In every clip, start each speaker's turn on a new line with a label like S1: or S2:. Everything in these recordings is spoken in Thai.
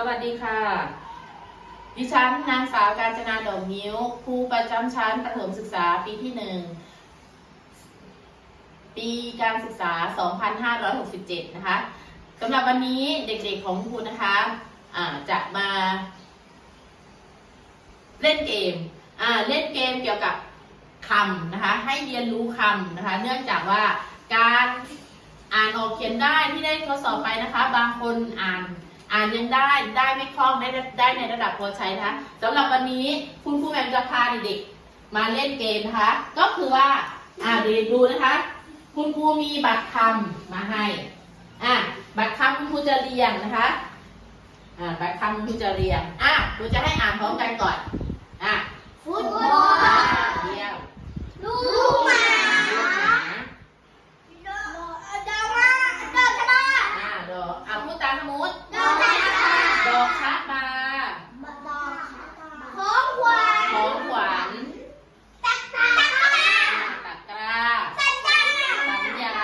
S1: สวัสดีค่ะ ดิฉันนางสาวกาญจนาดอกนิ้วครูประจำชั้นประถมศึกษาปีที่หนึ่งปีการศึกษา 2567 นะคะสำหรับวันนี้เด็กๆของครูนะคะอ่าจะมา เล่นเกมเล่นเกมเกี่ยวกับคำนะคะ ให้เรียนรู้คำนะคะ เนื่องจากว่าการอ่านออกเขียนได้ที่ได้ทดสอบไปนะคะ บางคนอ่าน อ่านยังได้ได้ไม่คล่องได้ได้ในระดับพอใช้นะคะสำหรับวันนี้คุณครูแหม่มจะพาเด็กๆมาเล่นเกมนะคะ ก็คือว่าอ่าเด็กๆดูนะคะ คุณครูมีบัตรคำมาให้อ่าบัตรคำคุณครูจะเรียงนะคะอ่าบัตรคำคุณครูจะเรียงอะครูจะให้อ่านพร้อมกันก่อนอะ
S2: ฟุตบอล
S1: เรียง
S2: ลูกหมาดามาดอกชะบา
S1: อ่าดอกอะพูดตามสมมุติ
S2: ดอกชะบา
S1: ดอกชะบา
S2: ดอกของขวัญ
S1: ของขวัญ
S2: ตักตา
S1: ตะกร้า
S2: สัญญา
S1: สัญญา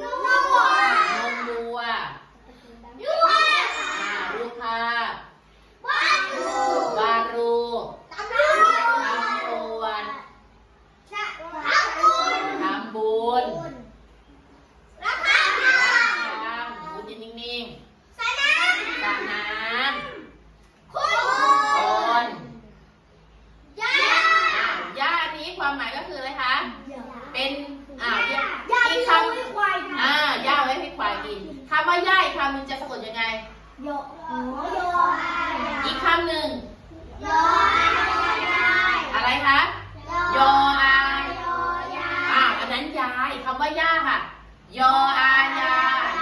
S2: ลูกวัวน
S1: มวัว
S2: ลูก
S1: อ่ารูปภาพ
S2: วาดรู
S1: วาดรูป
S2: ตำรวจ
S1: ตำรวจ
S2: ทำบุญ
S1: ทำบุญ
S2: ราคา
S1: ทำพูดนิ่ง
S2: สนาม
S1: ๆสระน้
S2: คุณำ
S1: คน
S2: ย่า
S1: อ่าย่านี้ความหมายก็คืออะไรคะ เป็น อ่า
S2: ย่า
S1: อี
S2: ที่
S1: ก
S2: เขา
S1: คำ
S2: ไม่ควาย
S1: อ่า ย่าไว้ให้ควายกินคำว่าย่าอีกคำหนึงจะสะกดยังไง
S2: โยโยอา
S1: อีกคำหนึ่ง
S2: โยอา
S1: อะไรคะยออา
S2: โยยา
S1: อ่าอันนั้นยายคำว่าย่าค่ะยออายา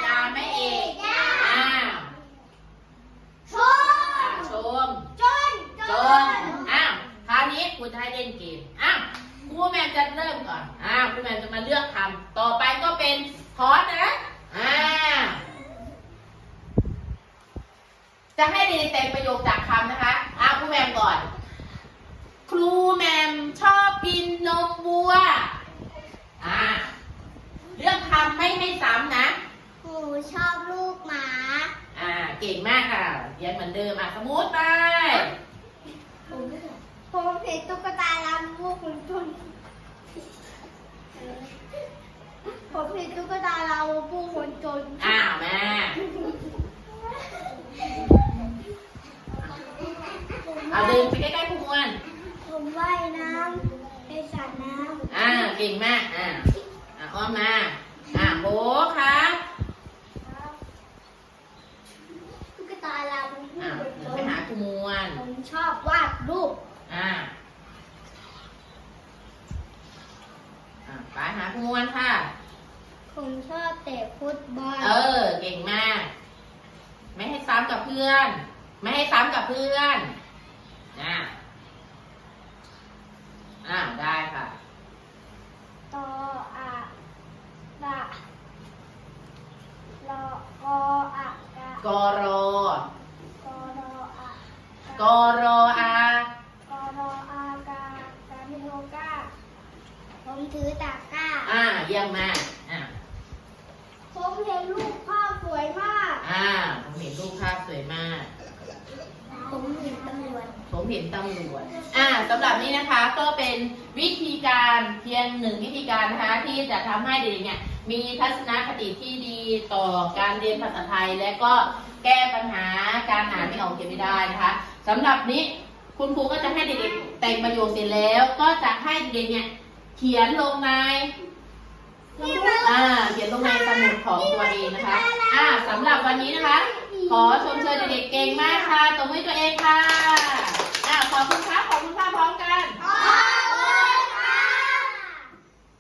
S1: ยาไม่เอกอ่า
S2: ช
S1: อ่าชม
S2: จน
S1: จนอ้าวคราวนี้คุณจะให้เล่นเกมอ้าวครูแมนจะเริ่มก่อนอ้าวครูแมนจะมาเลือกคำต่อไปก็เป็นทอสนะ อ้าว จะให้เรียนเต็มประโยคจากคำนะคะอ้าวครูแมมก่อน ครูแมมชอบกินนมวัว อ่า เรื่องคำไม่ให้ซ้ำนะ
S2: หนูชอบลูกหมา
S1: อ่า เก่งมากค่ะเรียนเหมือนเดิมอะสมมุติไป
S2: ผมเห็นตุ๊กตาลำลูกคุณทุนผมเห็นตุ๊กตาลำผู้คนจน
S1: อ้าวแม่ นไปใกล้ๆคุณมวน
S2: ผมว่ายน้ำในสระน้
S1: อ่าเก่งมากอ่าอ่าอ้อมมาอ่าโบค่ะำ
S2: ตุ๊กตาลำผู้
S1: อ่า
S2: คน
S1: เดิ
S2: จ
S1: นไป
S2: น
S1: หาคุณมวน
S2: ผมชอบวาดรูป
S1: อ่าอ่าไปหาคุณมวนค่ะ
S2: ผมชอบเตะฟุตบอล
S1: เออ เก่งมาก ไม่ให้ซ้ำกับเพื่อน ไม่ให้ซ้ำกับเพื่อนอ่าอ่าได้ค่ะ
S2: ตออะดะรอกออะ กะ
S1: กรอก
S2: อรออะ
S1: กรออาก
S2: อรออากาการิโลกาผมถือตะกร้า
S1: อ่าเยี่ยมมากอ่า
S2: ผมเห็นรูปภาพสวยมาก
S1: อ่าผมเห็นรูปภาพสวยมาก
S2: ผมเห็นตำรวจ
S1: ผมเห็นตำรวจอ่าสำหรับนี้นะคะก็เป็นวิธีการ เพียงหนึ่งวิธีการนะคะที่จะทำให้เด็กๆเนี่ยมีทัศนคติที่ดีต่อการเรียนภาษาไทย และก็แก้ปัญหาการอ่านไม่ออกเขียนไม่ได้นะคะสำหรับนี้คุณครูก็จะให้เด็กๆแต่งประโยคเสร็จแล้ว ก็จะให้เด็กๆเนี่ยเขียนลงในอ่าเขียนลงในสมุดของตัวเองนะคะ อ่าสำหรับวันนี้นะคะ ขอชมเชยเด็กๆเก่งมากค่ะตบมือให้ตัวเองค่ะ อ่าขอบคุณครับ